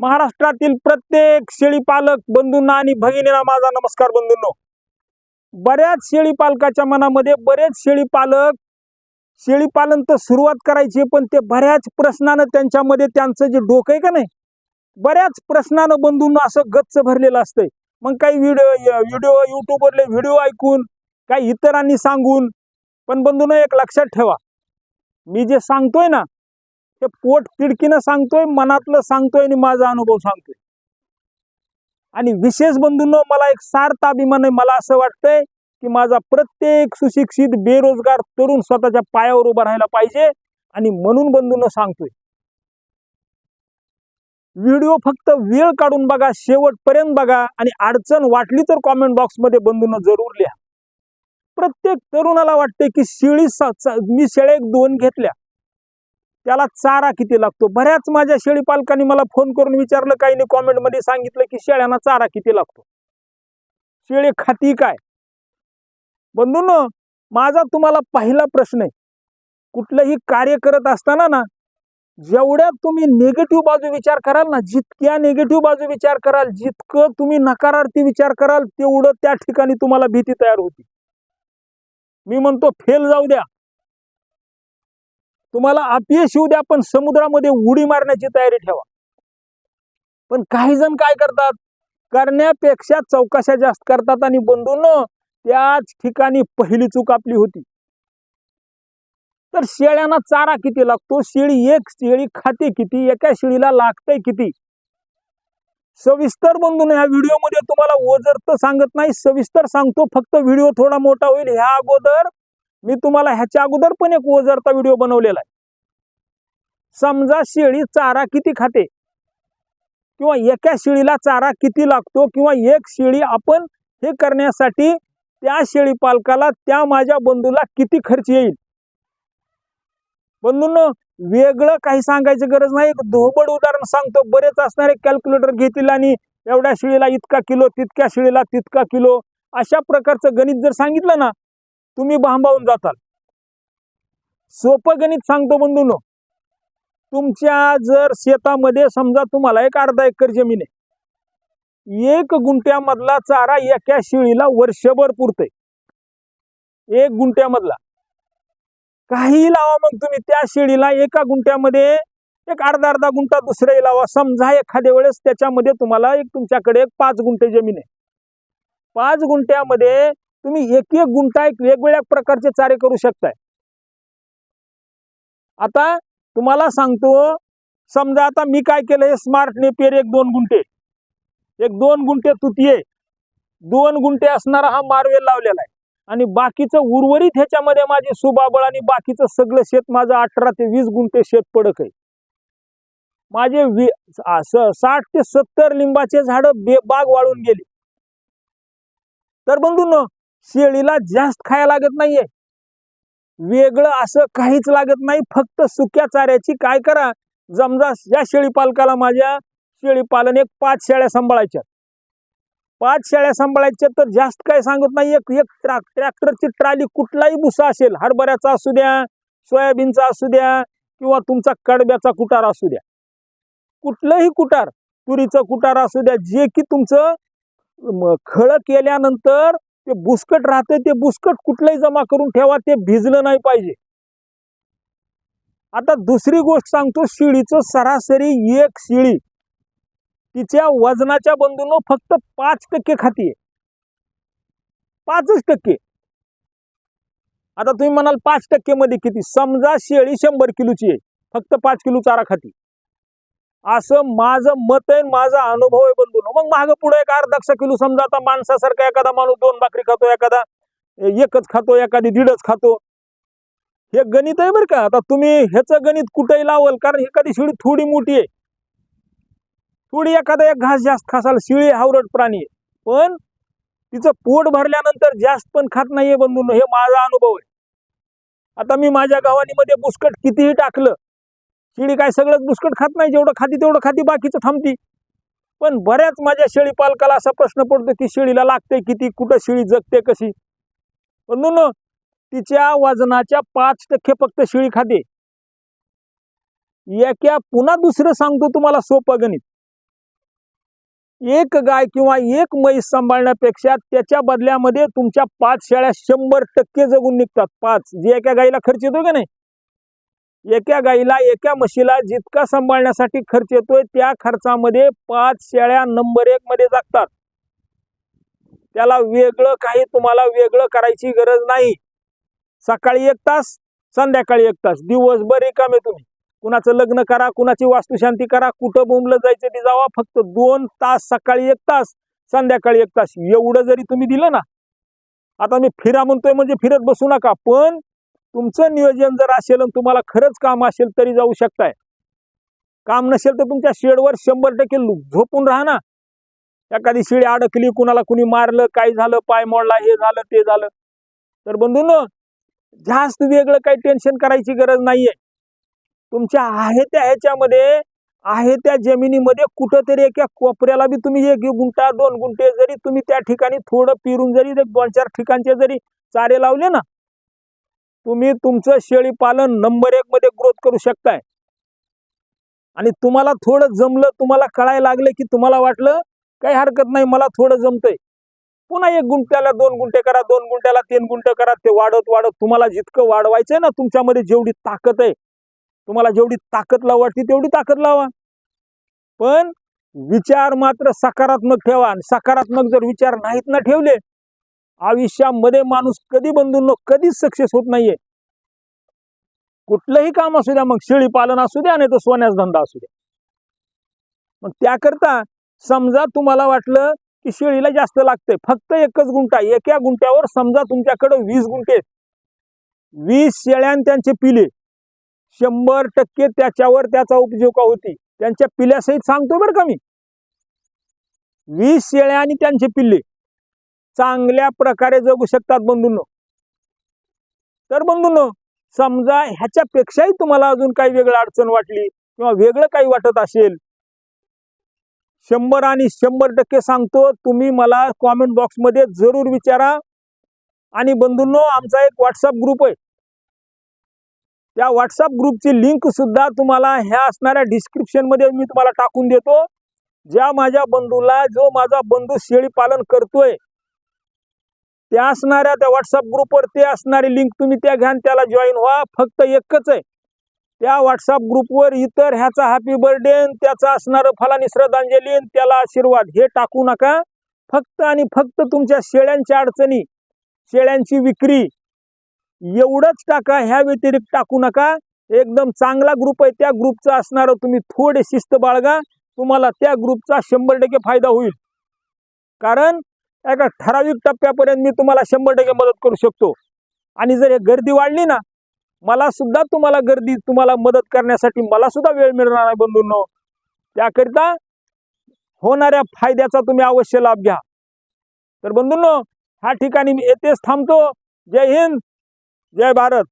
महाराष्ट्रातील प्रत्येक शेळी पालक बंधूंना आणि भगिनीला माझा नमस्कार बंधूंनो. बऱ्याच शेळी पालकाच्या मनामध्ये बरेच शेळी पालक शेळी पालन तर सुरुवात करायची पण ते बऱ्याच प्रश्नानं त्यांच्यामध्ये त्यांचं जे डोकं आहे का नाही बऱ्याच प्रश्नानं बंधूंना असं गच्च भरलेलं असतंय. मग काही व्हिडिओ व्हिडिओ युट्यूबवरले व्हिडिओ ऐकून काही इतरांनी सांगून पण बंधूंना एक लक्षात ठेवा. मी जे सांगतोय ना हे पोट तिडकीनं सांगतोय मनातलं सांगतोय आणि माझा अनुभव सांगतोय. आणि विशेष बंधूंनो मला एक सार्थ अभिमान आहे. मला असं वाटतंय की माझा प्रत्येक सुशिक्षित बेरोजगार तरुण स्वतःच्या पायावर उभा राहायला पाहिजे आणि म्हणून बंधूंना सांगतोय. व्हिडिओ फक्त वेळ काढून बघा शेवटपर्यंत बघा आणि अडचण वाटली तर कॉमेंट बॉक्समध्ये बंधूंना जरूर लिहा. प्रत्येक तरुणाला वाटते की शिळी सा- मी शेळ्या एक दोन घेतल्या. त्याला चारा किती लागतो? बऱ्याच माझ्या शेळी पालकांनी मला फोन करून विचारलं काही नाही कॉमेंटमध्ये सांगितलं की शेळ्यांना चारा किती लागतो? शेळी खाती काय? बंधून माझा तुम्हाला पहिला प्रश्न आहे. कुठलंही कार्य करत असताना ना जेवढ्या तुम्ही निगेटिव्ह बाजू विचार कराल ना जितक्या निगेटिव्ह बाजू विचार कराल जितकं तुम्ही नकारार्थी विचार कराल तेवढं त्या ठिकाणी तुम्हाला भीती तयार होती. मी म्हणतो फेल जाऊ द्या. तुम्हाला अपयश येऊ द्या पण समुद्रामध्ये उडी मारण्याची तयारी ठेवा. पण काही जण काय करतात? करण्यापेक्षा चौकशा जास्त करतात आणि बंधून त्याच ठिकाणी पहिली चूक आपली होती. तर शेळ्यांना चारा किती लागतो? शेळी एक शेळी खाते किती? एका शेळीला लागतंय किती? सविस्तर बंधून ह्या व्हिडिओमध्ये तुम्हाला ओझर तर सांगत नाही सविस्तर सांगतो फक्त व्हिडिओ थोडा मोठा होईल. ह्या अगोदर मी तुम्हाला ह्याच्या अगोदर पण एक ओझरचा व्हिडिओ बनवलेला आहे. समजा शेळी चारा किती खाते? किंवा एका शेळीला चारा किती लागतो? किंवा एक शेळी आपण हे करण्यासाठी त्या शेळी पालकाला त्या माझ्या बंधूला किती खर्च येईल? बंधून वेगळं काही सांगायची गरज नाही. एक धोबड उदाहरण सांगतो. बरेच असणारे कॅल्क्युलेटर घेतील आणि एवढ्या शिळीला इतका किलो तितक्या शिळीला तितका किलो अशा प्रकारचं गणित जर सांगितलं ना तुम्ही भांबावून जाताल. सोपं गणित सांगतो बंधूनो तुमच्या जर शेतामध्ये समजा तुम्हाला एक अर्धा एकर जमीन आहे एक गुंट्यामधला चारा एका शेळीला वर्षभर पुरतोय. एक गुंट्यामधला काही लावा मग तुम्ही त्या शेळीला एका गुंट्यामध्ये एक अर्धा अर्धा गुंठा दुसऱ्याही लावा. समजा एखाद्या वेळेस त्याच्यामध्ये तुम्हाला एक तुमच्याकडे एक पाच गुंठे जमीन आहे. पाच गुंठ्यामध्ये तुम्ही एक एक गुंठा एक वेगवेगळ्या प्रकारचे चारे करू शकताय. आता तुम्हाला सांगतो समजा आता मी काय केलं हे स्मार्ट नेपियर एक दोन गुंठे. एक दोन गुंठे तुतीये दोन गुंठे असणारा हा मार्वेल लावलेला आहे. आणि बाकीचं उर्वरित ह्याच्यामध्ये माझे सुबाबळ आणि बाकीचं सगळं शेत माझं अठरा ते वीस गुंठे शेत पडक आहे. माझे वी साठ ते सत्तर लिंबाचे झाड बे बाग वाळून गेली. तर बंधूंनो शेळीला जास्त खायला लागत नाहीये. वेगळं असं काहीच लागत नाही. फक्त सुक्या चाऱ्याची काय करा जमजा या शेळी पालकाला माझ्या शेळी पालन एक पाच शेळ्या सांभाळायच्या पाच शेळ्या सांभाळायच्या तर जास्त काय सांगत नाही एक एक ट्रॅक ट्रॅक्टरची ट्राली कुठलाही भुसा असेल हरभऱ्याचा असू द्या सोयाबीनचा असू द्या किंवा तुमचा कडब्याचा कुटार असू द्या. कुठलंही कुटार तुरीचं कुटार असू द्या जे की तुमचं म, खळं केल्यानंतर ते बुसकट राहतं ते बुसकट कुठलंही जमा करून ठेवा ते भिजलं नाही पाहिजे. आता दुसरी गोष्ट सांगतो शिळीचं सरासरी एक शिळी तिच्या वजनाच्या बंधूंनो फक्त पाच टक्के खातीये. पाचच टक्के. आता तुम्ही म्हणाल पाच टक्के मध्ये किती? समजा शेळी शंभर किलोची आहे फक्त पाच किलो चारा खाती. असं माझं मत आहे माझा अनुभव आहे बंधून मग माग पुढे एक अर्धा किलो समजा आता माणसासारखा एखादा माणूस दोन भाकरी खातो एखादा एकच खातो एखादी दीडच खातो. हे गणित आहे बरं का. आता तुम्ही ह्याचं गणित कुठेही लावल कारण एखादी शिळी थोडी मोठी आहे. थोडी एखादा एक घास जास्त खासाल शिळी हावरट प्राणी आहे. पण तिचं पोट भरल्यानंतर जास्त पण खात नाहीये बंधून हे माझा अनुभव आहे. आता मी माझ्या गावानीमध्ये बुसकट कितीही टाकलं शेळी काय सगळं बुसकट खात नाही जेवढं खाती तेवढं खाती बाकीचं थांबती. पण बऱ्याच माझ्या शेळी पालकाला असा प्रश्न पडतो की शेळीला लागते किती कुठं शेळी जगते कशी? म्हणून तिच्या वजनाच्या पाच टक्के फक्त शेळी खाते. एका पुन्हा दुसरं सांगतो तुम्हाला सोपं गणित. एक गाय किंवा एक म्हैस सांभाळण्यापेक्षा त्याच्या बदल्यामध्ये तुमच्या पाच शेळ्या शंभर टक्के जगून निघतात. पाच. जे एका गाईला खर्च येतो का नाही? एका गाईला एका म्हशीला जितका सांभाळण्यासाठी खर्च येतोय त्या खर्चामध्ये पाच शेळ्या नंबर एक मध्ये जागतात. त्याला वेगळं काही तुम्हाला वेगळं करायची गरज नाही. सकाळी एक तास संध्याकाळी एक तास. दिवसभर रिकामे तुम्ही. कुणाचं लग्न करा कुणाची वास्तुशांती करा कुठं बोंबलं जायचं ते जावा. फक्त दोन तास सकाळी एक तास संध्याकाळी एक तास. एवढं जरी तुम्ही दिलं ना आता मी फिरा म्हणतोय म्हणजे फिरत बसू नका पण तुमचं नियोजन जर असेल आणि तुम्हाला खरंच काम असेल तरी जाऊ शकताय. काम नसेल तर तुमच्या शेडवर शंभर टक्के झोपून राहा ना. एखादी शिडी अडकली कुणाला कुणी मारलं काय झालं पाय मोडला हे झालं ते झालं. तर बंधून जास्त वेगळं काही टेन्शन करायची गरज नाहीये. तुमच्या आहे त्या ह्याच्यामध्ये आहे त्या जमिनीमध्ये कुठंतरी एका कोपऱ्याला बी तुम्ही एक गुंठा दोन गुंठे जरी तुम्ही त्या ठिकाणी थोडं पिरून जरी दोन चार ठिकाणचे जरी चारे लावले ना तुम्ही तुमचं शेळी पालन नंबर एक मध्ये ग्रोथ करू शकताय. आणि तुम्हाला थोडं जमलं तुम्हाला कळायला लागलं की तुम्हाला वाटलं काही हरकत नाही मला थोडं जमतंय. पुन्हा एक गुंठ्याला दोन गुंठे करा दोन गुंट्याला तीन गुंठे करा ते वाढत वाढत तुम्हाला जितकं वाढवायचंय ना तुमच्यामध्ये जेवढी ताकद आहे तुम्हाला जेवढी ताकद लावा वाटते तेवढी ताकद लावा. पण विचार मात्र सकारात्मक ठेवा आणि सकारात्मक जर विचार नाहीत ना ठेवले आयुष्यामध्ये माणूस कधी बंधूंनो कधीच सक्सेस होत नाहीये. कुठलंही काम असू द्या मग शेळी पालन असू द्या नाही तर सोन्याचा धंदा असू द्या. मग त्याकरता समजा तुम्हाला वाटलं की शेळीला जास्त लागतंय फक्त एकच गुंठा एका गुंठ्यावर समजा तुमच्याकडे वीस गुंठे वीस शेळ्यां त्यांचे पिले. शंभर टक्के त्याच्यावर त्याचा उपजीविका होती? त्यांच्या पिल्यासहित सांगतो बरं का मी. वीस शेळ्या आणि त्यांचे पिल्ले. चांगल्या प्रकारे जगू शकतात बंधूंनो. तर बंधूंनो समजा ह्याच्यापेक्षाही तुम्हाला अजून काही वेगळं अडचण वाटली किंवा वेगळं काही वाटत असेल शंभर आणि शंभर टक्के सांगतो तुम्ही मला कॉमेंट बॉक्समध्ये जरूर विचारा. आणि बंधूंनो आमचा एक व्हॉट्सअप ग्रुप आहे. त्या व्हॉट्सअप ग्रुपची लिंक सुद्धा तुम्हाला ह्या असणाऱ्या डिस्क्रिप्शनमध्ये मी तुम्हाला टाकून देतो. ज्या माझ्या बंधूला जो माझा बंधू शेळी पालन करतोय त्या असणाऱ्या त्या व्हॉट्सअप ग्रुपवरती असणारी लिंक तुम्ही त्या घ्या त्याला जॉईन व्हा. फक्त एकच आहे. त्या व्हॉट्सअप ग्रुपवर इतर ह्याचा हॅपी बर्थडे त्याचा असणारं फलानी श्रद्धांजली त्याला आशीर्वाद. हे टाकू नका. फक्त आणि फक्त तुमच्या शेळ्यांच्या अडचणी शेळ्यांची विक्री एवढंच टाका. ह्या व्यतिरिक्त टाकू नका. एकदम चांगला ग्रुप आहे. त्या ग्रुपचा असणारं तुम्ही थोडे शिस्त बाळगा. तुम्हाला त्या ग्रुपचा शंभर टक्के फायदा होईल. कारण एका ठराविक टप्प्यापर्यंत मी तुम्हाला शंभर टक्के मदत करू शकतो. आणि जर हे गर्दी वाढली ना मला सुद्धा तुम्हाला गर्दी तुम्हाला मदत करण्यासाठी मला सुद्धा वेळ मिळणार नाही बंधूंनो. त्याकरिता होणाऱ्या फायद्याचा तुम्ही अवश्य लाभ घ्या. तर बंधूंनो ह्या ठिकाणी मी येथेच थांबतो. जय हिंद जय भारत.